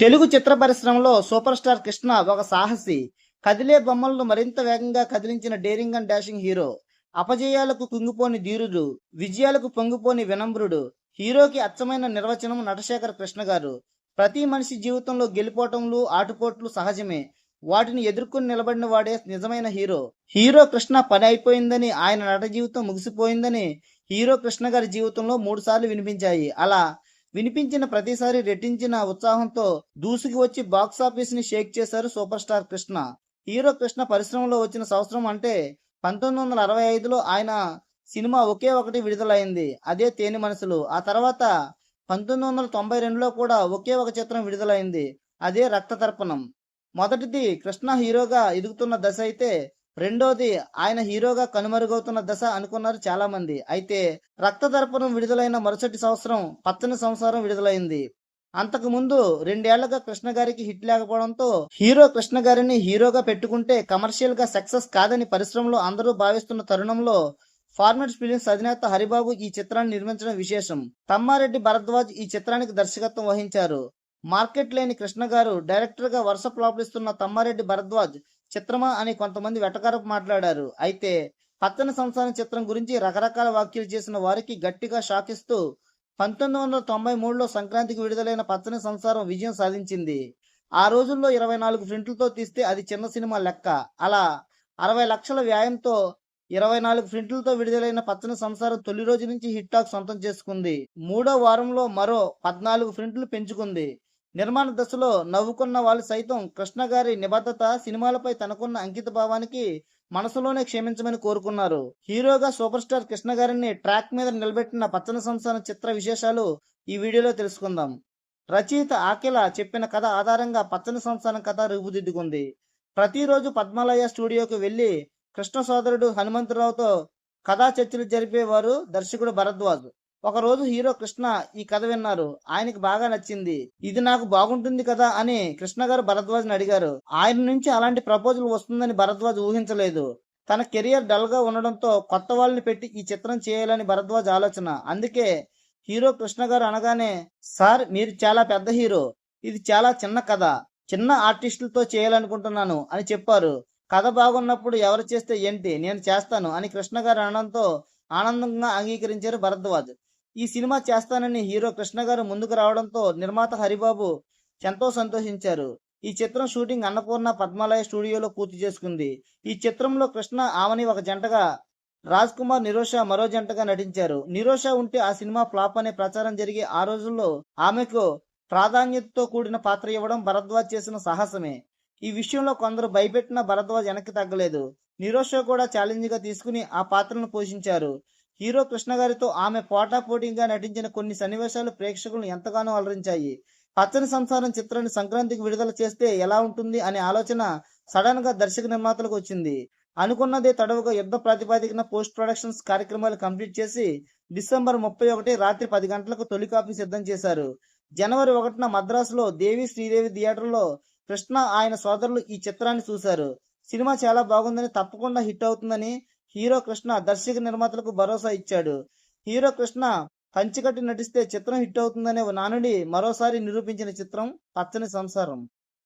తెలుగు చిత్ర పరిశ్రమలో super star Krishna ఒక సాహసి. కదిలే బొమ్మలను మరింత వేగంగా కదిలించిన డేరింగ్ అండ్ డాషింగ్ హీరో. అపజయాలకు కుంగిపోని ధీరుడు విజయాలకు పొంగిపోని వినమ్రుడు హీరోకి అచ్చమైన నిర్వచనం నటశేఖర కృష్ణ గారు. ప్రతి మనిషి జీవితంలో గెలిపోవటంలు ఆటుపోట్లు సహజమే. వాటిని ఎదుర్కొని నిలబడిన వాడే నిజమైన హీరో. హీరో కృష్ణ పని అయిపోయిందని ఆయన నట జీవితం ముగిసిపోయిందని హీరో కృష్ణ గారి జీవితంలో మూడు సార్లు వినిపించాయి. అలా వినిపించిన ప్రతిసారి రెట్టించిన ఉత్సాహంతో దూసుకు వచ్చి బాక్సాఫీస్ని షేక్ చేశారు super star Krishna. Hero Krishna పరిశ్రమలో వచ్చిన సంవత్సరం అంటే పంతొమ్మిది వందల అరవై ఐదులో ఆయన సినిమా ఒకే ఒకటి విడుదలైంది అదే తేనె మనసులు. ఆ తర్వాత పంతొమ్మిది వందల తొంభై రెండులో కూడా ఒకే ఒక చిత్రం విడుదలైంది అదే రక్త తర్పణం. మొదటిది కృష్ణ హీరోగా ఎదుగుతున్న దశ అయితే రెండోది ఆయన హీరోగా కనుమరుగవుతున్న దశ అనుకున్నారు చాలా మంది అయితే రక్త దర్పణం విడుదలైన మరుసటి సంవత్సరం పచ్చని సంసారం విడుదలైంది. అంతకు ముందు రెండేళ్ళుగా కృష్ణ గారికి హిట్ లేకపోవడంతో హీరో కృష్ణ గారిని హీరోగా పెట్టుకుంటే కమర్షియల్గా సక్సెస్ కాదని పరిశ్రమలో అందరూ భావిస్తున్న తరుణంలో ఫార్మెట్ ఫిలిమ్స్ అధినేత హరిబాబు ఈ చిత్రాన్ని నిర్మించడం విశేషం. తమ్మారెడ్డి భరద్వాజ్ ఈ చిత్రానికి దర్శకత్వం వహించారు. మార్కెట్ లేని కృష్ణ గారు డైరెక్టర్గా వరుస ఫ్లాప్లిస్తున్న తమ్మారెడ్డి భరద్వాజ్ చిత్రమా అని కొంతమంది వెటకారపు మాట్లాడారు. అయితే పచ్చని సంసారం చిత్రం గురించి రకరకాల వ్యాఖ్యలు చేసిన వారికి గట్టిగా షాకిస్తూ పంతొమ్మిది వందల తొంభై మూడులో సంక్రాంతికి విడుదలైన పచ్చని సంసారం విజయం సాధించింది. ఆ రోజుల్లో ఇరవై నాలుగు ప్రింట్లతో తీస్తే అది చిన్న సినిమా లెక్క. అలా అరవై లక్షల వ్యాయంతో ఇరవై నాలుగు ప్రింట్లతో విడుదలైన పచ్చని సంసారం తొలి రోజు నుంచి హిట్ టాక్ సొంతం చేసుకుంది. మూడో వారంలో మరో పద్నాలుగు ప్రింట్లు పెంచుకుంది. నిర్మాణ దశలో నవ్వుకున్న వాళ్ళు సైతం కృష్ణ గారి నిబద్ధత సినిమాలపై తనకున్న అంకిత భావానికి మనసులోనే క్షమించమని కోరుకున్నారు. హీరోగా సూపర్ స్టార్ కృష్ణ గారిని ట్రాక్ మీద నిలబెట్టిన పచ్చని సంసారం చిత్ర విశేషాలు ఈ వీడియోలో తెలుసుకుందాం. రచయిత ఆకిల చెప్పిన కథ ఆధారంగా పచ్చని సంసారం కథ రూపుదిద్దుకుంది ప్రతిరోజు పద్మాలయ స్టూడియోకి వెళ్ళి కృష్ణ సోదరుడు హనుమంతరావుతో కథా చర్చలు జరిపేవారు దర్శకుడు భరద్వాజ్. ఒక రోజు హీరో కృష్ణ ఈ కథ విన్నారు. ఆయనకి బాగా నచ్చింది. ఇది నాకు బాగుంటుంది కదా అని కృష్ణ గారు భరద్వాజ్ని అడిగారు. ఆయన నుంచి అలాంటి ప్రపోజల్ వస్తుందని భరద్వాజ్ ఊహించలేదు. తన కెరియర్ డల్గా ఉండడంతో కొత్త వాళ్ళని పెట్టి ఈ చిత్రం చేయాలని భరద్వాజ్ ఆలోచన. అందుకే హీరో కృష్ణ గారు అనగానే సార్ మీరు చాలా పెద్ద హీరో. ఇది చాలా చిన్న కథ. చిన్న ఆర్టిస్టులతో చేయాలనుకుంటున్నాను అని చెప్పారు. కథ బాగున్నప్పుడు ఎవరు చేస్తే ఏంటి? నేను చేస్తాను అని కృష్ణ గారు అనడంతో ఆనందంగా అంగీకరించారు భరద్వాజ్. ఈ సినిమా చేస్తానని హీరో కృష్ణ గారు ముందుకు రావడంతో నిర్మాత హరిబాబు ఎంతో సంతోషించారు. ఈ చిత్రం షూటింగ్ అన్నపూర్ణ పద్మాలయ స్టూడియోలో పూర్తి చేసుకుంది. ఈ చిత్రంలో కృష్ణ ఆమెని ఒక జంటగా రాజ్ కుమార్ నిరోష మరో జంటగా నటించారు. నిరోష ఉంటే ఆ సినిమా ఫ్లాప్ అనే ప్రచారం జరిగే ఆ రోజుల్లో ఆమెకు ప్రాధాన్యతతో కూడిన పాత్ర ఇవ్వడం భరద్వాజ్ చేసిన సాహసమే. ఈ విషయంలో కొందరు భయపెట్టిన భరద్వాజ్ వెనక్కి తగ్గలేదు. నిరోష కూడా ఛాలెంజ్గా తీసుకుని ఆ పాత్రను పోషించారు. హీరో కృష్ణ గారితో ఆమె పోటా పోటీగా నటించిన కొన్ని సన్నివేశాలు ప్రేక్షకులను ఎంతగానో అలరించాయి. పచ్చని సంసారం చిత్రాన్ని సంక్రాంతికి విడుదల చేస్తే ఎలా ఉంటుంది అనే ఆలోచన సడన్గా దర్శక నిర్మాతలకు వచ్చింది. అనుకున్నదే తడవుగా యుద్ధ ప్రాతిపాదికన పోస్ట్ ప్రొడక్షన్స్ కార్యక్రమాలు కంప్లీట్ చేసి డిసెంబర్ ముప్పై ఒకటి రాత్రి పది గంటలకు తొలి కాపీ సిద్ధం చేశారు. జనవరి ఒకటిన మద్రాసులో దేవి శ్రీదేవి థియేటర్లో కృష్ణ ఆయన సోదరులు ఈ చిత్రాన్ని చూశారు. సినిమా చాలా బాగుందని తప్పకుండా హిట్ అవుతుందని హీరో కృష్ణ దర్శక నిర్మాతలకు భరోసా ఇచ్చాడు. హీరో కృష్ణ కంచికట్టి నటిస్తే చిత్రం హిట్ అవుతుందనే నానుడి మరోసారి నిరూపించిన చిత్రం పచ్చని సంసారం.